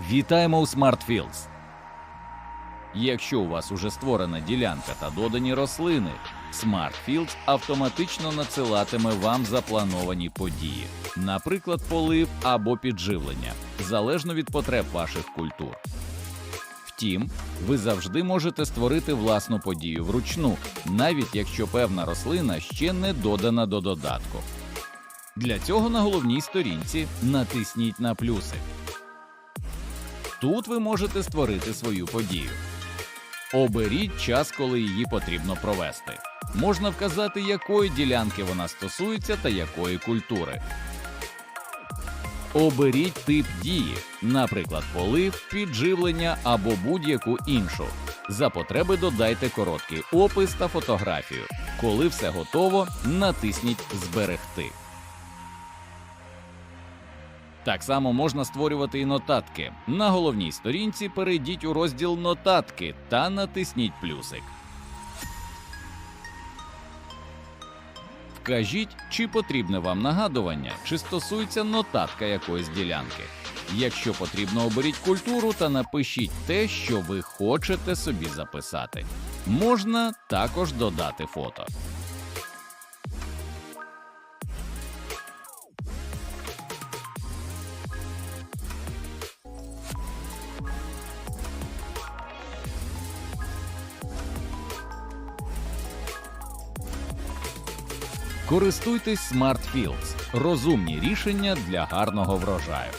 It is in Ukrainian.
Вітаємо у SmartFields! Якщо у вас уже створена ділянка та додані рослини, SmartFields автоматично надсилатиме вам заплановані події, наприклад, полив або підживлення, залежно від потреб ваших культур. Втім, ви завжди можете створити власну подію вручну, навіть якщо певна рослина ще не додана до додатку. Для цього на головній сторінці натисніть на плюсик. Тут ви можете створити свою подію. Оберіть час, коли її потрібно провести. Можна вказати, якої ділянки вона стосується та якої культури. Оберіть тип дії, наприклад, полив, підживлення або будь-яку іншу. За потреби додайте короткий опис та фотографію. Коли все готово, натисніть Зберегти. Так само можна створювати і нотатки. На головній сторінці перейдіть у розділ Нотатки та натисніть плюсик. Вкажіть, чи потрібне вам нагадування, чи стосується нотатка якоїсь ділянки. Якщо потрібно, оберіть культуру та напишіть те, що ви хочете собі записати. Можна також додати фото. Користуйтесь SmartFields – розумні рішення для гарного врожаю.